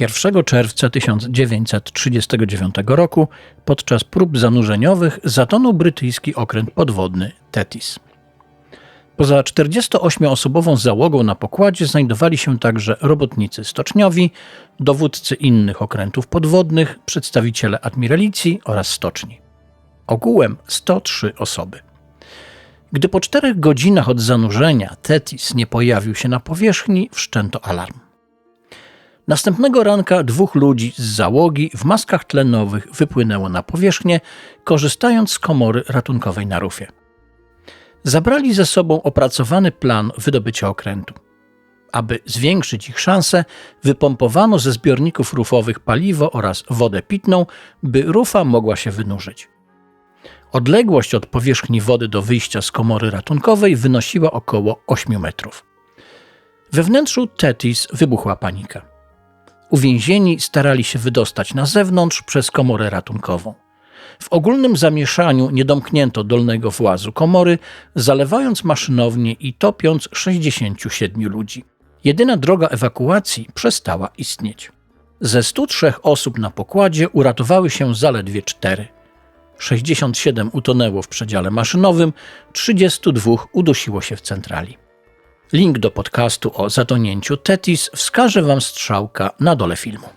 1 czerwca 1939 roku podczas prób zanurzeniowych zatonął brytyjski okręt podwodny Tetis. Poza 48-osobową załogą na pokładzie znajdowali się także robotnicy stoczniowi, dowódcy innych okrętów podwodnych, przedstawiciele admiralicji oraz stoczni. Ogółem 103 osoby. Gdy po czterech godzinach od zanurzenia Tetis nie pojawił się na powierzchni, wszczęto alarm. Następnego ranka dwóch ludzi z załogi w maskach tlenowych wypłynęło na powierzchnię, korzystając z komory ratunkowej na rufie. Zabrali ze sobą opracowany plan wydobycia okrętu. Aby zwiększyć ich szanse, wypompowano ze zbiorników rufowych paliwo oraz wodę pitną, by rufa mogła się wynurzyć. Odległość od powierzchni wody do wyjścia z komory ratunkowej wynosiła około 8 metrów. We wnętrzu Tetis wybuchła panika. Uwięzieni starali się wydostać na zewnątrz przez komorę ratunkową. W ogólnym zamieszaniu nie domknięto dolnego włazu komory, zalewając maszynownię i topiąc 67 ludzi. Jedyna droga ewakuacji przestała istnieć. Ze 103 osób na pokładzie uratowały się zaledwie cztery. 67 utonęło w przedziale maszynowym, 32 udusiło się w centrali. Link do podcastu o zatonięciu Tetis wskaże Wam strzałka na dole filmu.